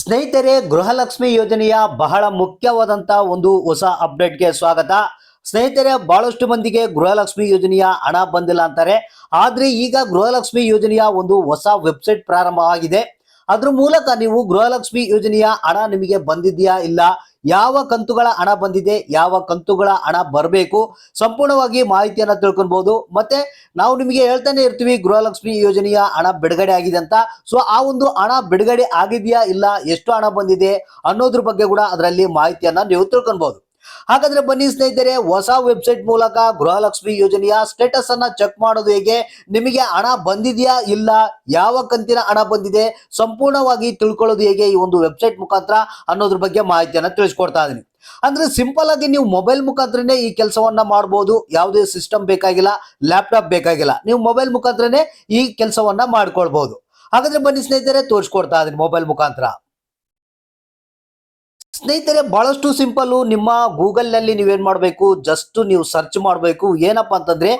ಸ್ನೇಹಿತರೆ, ಗೃಹಲಕ್ಷ್ಮಿ ಯೋಜನೆಯ ಬಹಳ ಮುಖ್ಯವಾದಂತ ಒಂದು ಹೊಸ ಅಪ್ಡೇಟ್ಗೆ ಸ್ವಾಗತ. ಸ್ನೇಹಿತರೆ, ಬಹಳಷ್ಟು ಮಂದಿಗೆ ಗೃಹಲಕ್ಷ್ಮಿ ಯೋಜನೆಯ ಹಣ ಬಂದಿಲ್ಲ ಅಂತಾರೆ. ಆದ್ರೆ ಈಗ ಗೃಹಲಕ್ಷ್ಮಿ ಯೋಜನೆಯ ಒಂದು ಹೊಸ ವೆಬ್ಸೈಟ್ ಪ್ರಾರಂಭವಾಗಿದೆ ಅದ್ರ ಮೂಲಕ ನೀವು ಗೃಹಲಕ್ಷ್ಮಿ ಯೋಜನೆಯ ಹಣ ನಿಮಗೆ ಬಂದಿದೆಯಾ ಇಲ್ಲ? ಯಾವ ಕಂತುಗಳ ಹಣ ಬಂದಿದೆ? ಯಾವ ಕಂತುಗಳ ಹಣ ಬರಬೇಕು? ಸಂಪೂರ್ಣವಾಗಿ ಮಾಹಿತಿಯನ್ನು ತಿಳ್ಕೊಬಹುದು ಮತ್ತೆ ನಾವು ನಿಮಗೆ ಹೇಳ್ತಾನೆ ಇರ್ತೀವಿ, ಗೃಹಲಕ್ಷ್ಮಿ ಯೋಜನೆಯ ಹಣ ಬಿಡುಗಡೆ ಆಗಿದೆ ಅಂತ. ಸೊ ಆ ಒಂದು ಹಣ ಬಿಡುಗಡೆ ಆಗಿದೆಯಾ ಇಲ್ಲ? ಎಷ್ಟು ಹಣ ಬಂದಿದೆ ಅನ್ನೋದ್ರ ಬಗ್ಗೆ ಕೂಡ ಅದರಲ್ಲಿ ಮಾಹಿತಿಯನ್ನ ನೀವು ತಿಳ್ಕೊಬಹುದು ಹಾಗಾದ್ರೆ ಬನ್ನಿ ಸ್ನೇಹಿತರೆ, ಹೊಸ ವೆಬ್ಸೈಟ್ ಮೂಲಕ ಗೃಹಲಕ್ಷ್ಮಿ ಯೋಜನೆಯ ಸ್ಟೇಟಸ್ ಅನ್ನ ಚೆಕ್ ಮಾಡೋದು ಹೇಗೆ? ನಿಮಗೆ ಹಣ ಬಂದಿದೆಯಾ ಇಲ್ಲ? ಯಾವ ಕಂತಿನ ಹಣ ಬಂದಿದೆ? ಸಂಪೂರ್ಣವಾಗಿ ತಿಳ್ಕೊಳ್ಳೋದು ಹೇಗೆ ಈ ಒಂದು ವೆಬ್ಸೈಟ್ ಮುಖಾಂತರ ಅನ್ನೋದ್ರ ಬಗ್ಗೆ ಮಾಹಿತಿಯನ್ನ ತಿಳಿಸ್ಕೊಡ್ತಾ ಇದೀನಿ ಅಂದ್ರೆ ಸಿಂಪಲ್ ಆಗಿ ನೀವು ಮೊಬೈಲ್ ಮುಖಾಂತರನೇ ಈ ಕೆಲಸವನ್ನ ಮಾಡಬಹುದು ಯಾವುದೇ ಸಿಸ್ಟಮ್ ಬೇಕಾಗಿಲ್ಲ ಲ್ಯಾಪ್ಟಾಪ್ ಬೇಕಾಗಿಲ್ಲ. ನೀವು ಮೊಬೈಲ್ ಮುಖಾಂತರನೇ ಈ ಕೆಲಸವನ್ನ ಮಾಡ್ಕೊಳ್ಬಹುದು ಹಾಗಾದ್ರೆ ಬನ್ನಿ ಸ್ನೇಹಿತರೆ, ತೋರಿಸ್ಕೊಡ್ತಾ ಇದೀನಿ ಮೊಬೈಲ್ ಮುಖಾಂತರ. ಸ್ನೇಹಿತರೆ, ಬಹಳಷ್ಟು ಸಿಂಪಲ್ ನಿಮ್ಮ ಗೂಗಲ್ನಲ್ಲಿ ನೀವೇನ್ ಮಾಡಬೇಕು, ಜಸ್ಟ್ ನೀವು ಸರ್ಚ್ ಮಾಡಬೇಕು, ಏನಪ್ಪಾ ಅಂತಂದ್ರೆ,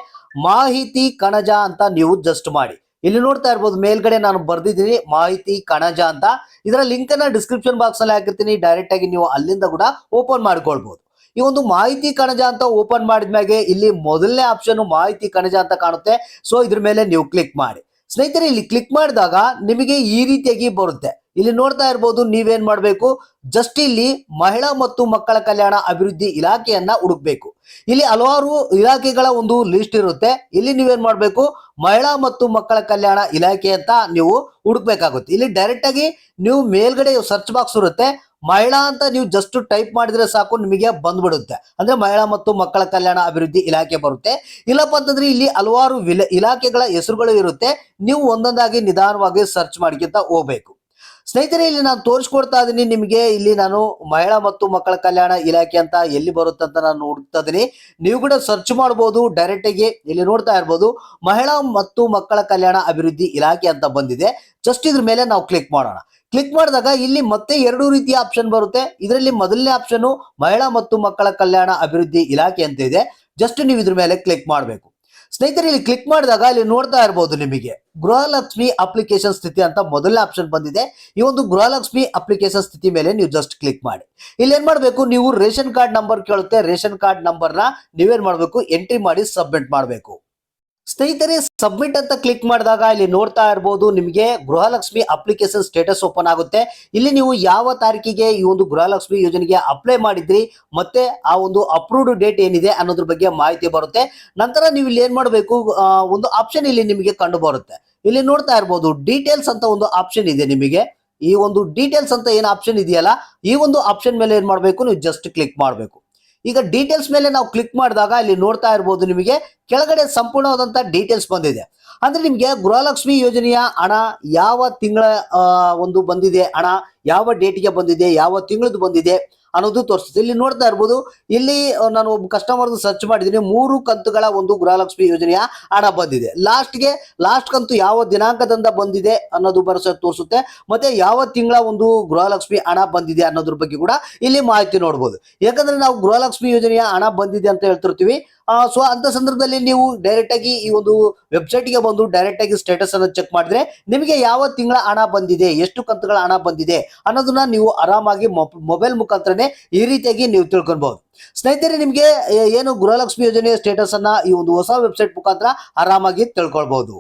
ಮಾಹಿತಿ ಕಣಜ ಅಂತ ನೀವು ಜಸ್ಟ್ ಮಾಡಿ. ಇಲ್ಲಿ ನೋಡ್ತಾ ಇರ್ಬೋದು, ಮೇಲ್ಗಡೆ ನಾನು ಬರ್ದಿದ್ದೀನಿ, ಮಾಹಿತಿ ಕಣಜ ಅಂತ. ಇದರ ಲಿಂಕ್ ಅನ್ನ ಡಿಸ್ಕ್ರಿಪ್ಷನ್ ಬಾಕ್ಸ್ ಅಲ್ಲಿ ಹಾಕಿರ್ತೀನಿ ಡೈರೆಕ್ಟ್ ಆಗಿ ನೀವು ಅಲ್ಲಿಂದ ಕೂಡ ಓಪನ್ ಮಾಡ್ಕೊಳ್ಬಹುದು ಈ ಒಂದು ಮಾಹಿತಿ ಕಣಜ ಅಂತ ಓಪನ್ ಮಾಡಿದ್ಮ್ಯಾಗೆ ಇಲ್ಲಿ ಮೊದಲನೇ ಆಪ್ಷನ್ ಮಾಹಿತಿ ಕಣಜ ಅಂತ ಕಾಣುತ್ತೆ. ಸೊ, ಇದ್ರ ಮೇಲೆ ನೀವು ಕ್ಲಿಕ್ ಮಾಡಿ. ಸ್ನೇಹಿತರೆ, ಇಲ್ಲಿ ಕ್ಲಿಕ್ ಮಾಡಿದಾಗ ನಿಮಗೆ ಈ ರೀತಿಯಾಗಿ ಬರುತ್ತೆ. ಇಲ್ಲಿ ನೋಡ್ತಾ ಇರ್ಬೋದು ನೀವೇನ್ ಮಾಡಬೇಕು? ಜಸ್ಟ್ ಇಲ್ಲಿ ಮಹಿಳಾ ಮತ್ತು ಮಕ್ಕಳ ಕಲ್ಯಾಣ ಅಭಿವೃದ್ಧಿ ಇಲಾಖೆಯನ್ನ ಹುಡುಕ್ಬೇಕು. ಇಲ್ಲಿ ಹಲವಾರು ಇಲಾಖೆಗಳ ಒಂದು ಲಿಸ್ಟ್ ಇರುತ್ತೆ. ಇಲ್ಲಿ ನೀವೇನ್ ಮಾಡಬೇಕು? ಮಹಿಳಾ ಮತ್ತು ಮಕ್ಕಳ ಕಲ್ಯಾಣ ಇಲಾಖೆ ಅಂತ ನೀವು ಹುಡುಕ್ಬೇಕಾಗುತ್ತೆ. ಇಲ್ಲಿ ಡೈರೆಕ್ಟ್ ಆಗಿ ನೀವು ಮೇಲ್ಗಡೆ ಸರ್ಚ್ ಬಾಕ್ಸ್ ಇರುತ್ತೆ. ಮಹಿಳಾ ಅಂತ ನೀವು ಜಸ್ಟ್ ಟೈಪ್ ಮಾಡಿದ್ರೆ ಸಾಕು, ನಿಮಗೆ ಬಂದ್ಬಿಡುತ್ತೆ. ಅಂದ್ರೆ ಮಹಿಳಾ ಮತ್ತು ಮಕ್ಕಳ ಕಲ್ಯಾಣ ಅಭಿವೃದ್ಧಿ ಇಲಾಖೆ ಬರುತ್ತೆ. ಇಲ್ಲಪ್ಪ ಅಂತಂದ್ರೆ ಇಲ್ಲಿ ಹಲವಾರು ಇಲಾಖೆಗಳ ಹೆಸರುಗಳು ಇರುತ್ತೆ. ನೀವು ಒಂದೊಂದಾಗಿ ನಿಧಾನವಾಗಿ ಸರ್ಚ್ ಮಾಡ್ಕೊಂತ ಹೋಗ್ಬೇಕು. ಸ್ನೇಹಿತರೆ, ಇಲ್ಲಿ ನಾನು ತೋರಿಸ್ಕೊಡ್ತಾ ಇದ್ದೀನಿ ನಿಮಗೆ ಇಲ್ಲಿ ನಾನು ಮಹಿಳಾ ಮತ್ತು ಮಕ್ಕಳ ಕಲ್ಯಾಣ ಇಲಾಖೆ ಅಂತ ಎಲ್ಲಿ ಬರುತ್ತೆ ಅಂತ ನಾನು ನೋಡ್ತಾ ಇದ್ದೀನಿ ನೀವು ಕೂಡ ಸರ್ಚ್ ಮಾಡ್ಬೋದು ಡೈರೆಕ್ಟ್ ಆಗಿ ಇಲ್ಲಿ ನೋಡ್ತಾ ಇರ್ಬೋದು. ಮಹಿಳಾ ಮತ್ತು ಮಕ್ಕಳ ಕಲ್ಯಾಣ ಅಭಿವೃದ್ಧಿ ಇಲಾಖೆ ಅಂತ ಬಂದಿದೆ. ಜಸ್ಟ್ ಇದ್ರ ಮೇಲೆ ನಾವು ಕ್ಲಿಕ್ ಮಾಡೋಣ. ಕ್ಲಿಕ್ ಮಾಡಿದಾಗ ಇಲ್ಲಿ ಮತ್ತೆ ಎರಡು ರೀತಿಯ ಆಪ್ಷನ್ ಬರುತ್ತೆ. ಇದರಲ್ಲಿ ಮೊದಲನೇ ಆಪ್ಷನ್ ಮಹಿಳಾ ಮತ್ತು ಮಕ್ಕಳ ಕಲ್ಯಾಣ ಅಭಿವೃದ್ಧಿ ಇಲಾಖೆ ಅಂತ ಇದೆ. ಜಸ್ಟ್ ನೀವು ಇದ್ರ ಮೇಲೆ ಕ್ಲಿಕ್ ಮಾಡಬೇಕು. ಸ್ನೇಹಿತರೆ ಇಲ್ಲಿ ಕ್ಲಿಕ್ ಮಾಡಿದಾಗ ಇಲ್ಲಿ ನೋಡ್ತಾ ಇರಬಹುದು ನಿಮಗೆ ಗೃಹಲಕ್ಷ್ಮಿ ಅಪ್ಲಿಕೇಶನ್ ಸ್ಥಿತಿ ಅಂತ ಮೊದಲನೇ ಆಪ್ಷನ್ ಬಂದಿದೆ. ಈ ಒಂದು ಗೃಹಲಕ್ಷ್ಮಿ ಅಪ್ಲಿಕೇಶನ್ ಸ್ಥಿತಿ ಮೇಲೆ ನೀವು ಜಸ್ಟ್ ಕ್ಲಿಕ್ ಮಾಡಿ. ಇಲ್ಲಿ ಏನ್ ಮಾಡಬೇಕು? ನೀವು ರೇಷನ್ ಕಾರ್ಡ್ ನಂಬರ್ ಕೇಳುತ್ತೆ. ರೇಷನ್ ಕಾರ್ಡ್ ನಂಬರ್ನ ನೀವೇನ್ ಮಾಡಬೇಕು? ಎಂಟ್ರಿ ಮಾಡಿ ಸಬ್ಮಿಟ್ ಮಾಡಬೇಕು. ಸ್ನೇಹಿತರೆ ಸಬ್ಮಿಟ್ ಅಂತ ಕ್ಲಿಕ್ ಮಾಡಿದಾಗ ಇಲ್ಲಿ ನೋಡ್ತಾ ಇರಬಹುದು ನಿಮಗೆ ಗೃಹಲಕ್ಷ್ಮಿ ಅಪ್ಲಿಕೇಶನ್ ಸ್ಟೇಟಸ್ ಓಪನ್ ಆಗುತ್ತೆ. ಇಲ್ಲಿ ನೀವು ಯಾವ ತಾರೀಕಿಗೆ ಈ ಒಂದು ಗೃಹಲಕ್ಷ್ಮಿ ಯೋಜನೆಗೆ ಅಪ್ಲೈ ಮಾಡಿದ್ರಿ, ಮತ್ತೆ ಆ ಒಂದು ಅಪ್ರೂವ್ಡ್ ಡೇಟ್ ಏನಿದೆ ಅನ್ನೋದ್ರ ಬಗ್ಗೆ ಮಾಹಿತಿ ಬರುತ್ತೆ. ನಂತರ ನೀವು ಇಲ್ಲಿ ಏನ್ ಮಾಡಬೇಕು ಒಂದು ಆಪ್ಷನ್ ಇಲ್ಲಿ ನಿಮಗೆ ಕಂಡು ಬರುತ್ತೆ. ಇಲ್ಲಿ ನೋಡ್ತಾ ಇರಬಹುದು ಡೀಟೇಲ್ಸ್ ಅಂತ ಒಂದು ಆಪ್ಷನ್ ಇದೆ ನಿಮಗೆ. ಈ ಒಂದು ಡೀಟೇಲ್ಸ್ ಅಂತ ಏನು ಆಪ್ಷನ್ ಇದೆಯಲ್ಲ, ಈ ಒಂದು ಆಪ್ಷನ್ ಮೇಲೆ ಏನ್ ಮಾಡಬೇಕು, ನೀವು ಜಸ್ಟ್ ಕ್ಲಿಕ್ ಮಾಡಬೇಕು. ಈಗ ಡೀಟೇಲ್ಸ್ ಮೇಲೆ ನಾವು ಕ್ಲಿಕ್ ಮಾಡಿದಾಗ ಇಲ್ಲಿ ನೋಡ್ತಾ ಇರ್ಬೋದು ನಿಮಗೆ ಕೆಳಗಡೆ ಸಂಪೂರ್ಣವಾದಂಥ ಡೀಟೇಲ್ಸ್ ಬಂದಿದೆ. ಅಂದ್ರೆ ನಿಮಗೆ ಗೃಹಲಕ್ಷ್ಮಿ ಯೋಜನೆಯ ಹಣ ಯಾವ ತಿಂಗಳ ಒಂದು ಬಂದಿದೆ, ಹಣ ಯಾವ ಡೇಟಿಗೆ ಬಂದಿದೆ, ಯಾವ ತಿಂಗಳದ್ದು ಬಂದಿದೆ ಅನ್ನೋದು ತೋರಿಸುತ್ತೆ ಇಲ್ಲಿ ನೋಡ್ತಾ ಇರ್ಬೋದು, ಇಲ್ಲಿ ನಾನು ಒಬ್ಬ ಕಸ್ಟಮರ್ ಸರ್ಚ್ ಮಾಡಿದ್ದೀನಿ. ಮೂರು ಕಂತುಗಳ ಒಂದು ಗೃಹಲಕ್ಷ್ಮಿ ಯೋಜನೆಯ ಹಣ ಬಂದಿದೆ. ಲಾಸ್ಟ್ಗೆ ಲಾಸ್ಟ್ ಕಂತು ಯಾವ ದಿನಾಂಕದಿಂದ ಬಂದಿದೆ ಅನ್ನೋದು ಬರ ತೋರಿಸುತ್ತೆ. ಮತ್ತೆ ಯಾವ ತಿಂಗಳ ಒಂದು ಗೃಹಲಕ್ಷ್ಮಿ ಹಣ ಬಂದಿದೆ ಅನ್ನೋದ್ರ ಬಗ್ಗೆ ಕೂಡ ಇಲ್ಲಿ ಮಾಹಿತಿ ನೋಡ್ಬೋದು. ಯಾಕಂದ್ರೆ ನಾವು ಗೃಹಲಕ್ಷ್ಮಿ ಯೋಜನೆಯ ಹಣ ಬಂದಿದೆ ಅಂತ ಹೇಳ್ತಿರ್ತೀವಿ. ಸೊ ಅಂತ ಸಂದರ್ಭದಲ್ಲಿ ನೀವು ಡೈರೆಕ್ಟ್ ಆಗಿ ಈ ಒಂದು ವೆಬ್ಸೈಟ್ಗೆ ಬಂದು ಡೈರೆಕ್ಟ್ ಆಗಿ ಸ್ಟೇಟಸ್ ಅನ್ನು ಚೆಕ್ ಮಾಡಿದ್ರೆ ನಿಮಗೆ ಯಾವ ತಿಂಗಳ ಹಣ ಬಂದಿದೆ, ಎಷ್ಟು ಕಂತುಗಳ ಹಣ ಬಂದಿದೆ ಅನ್ನೋದನ್ನ ನೀವು ಆರಾಮಾಗಿ ಮೊಬೈಲ್ ಮುಖಾಂತರನೇ ಈ ರೀತಿಯಾಗಿ ನೀವು ತಿಳ್ಕೊಬಹುದು ಸ್ನೇಹಿತರೆ, ನಿಮಗೆ ಏನು ಗೃಹಲಕ್ಷ್ಮಿ ಯೋಜನೆಯ ಸ್ಟೇಟಸ್ ಅನ್ನ ಈ ಒಂದು ಹೊಸ ವೆಬ್ಸೈಟ್ ಮುಖಾಂತರ ಆರಾಮಾಗಿ ತಿಳ್ಕೊಳ್ಬಹುದು.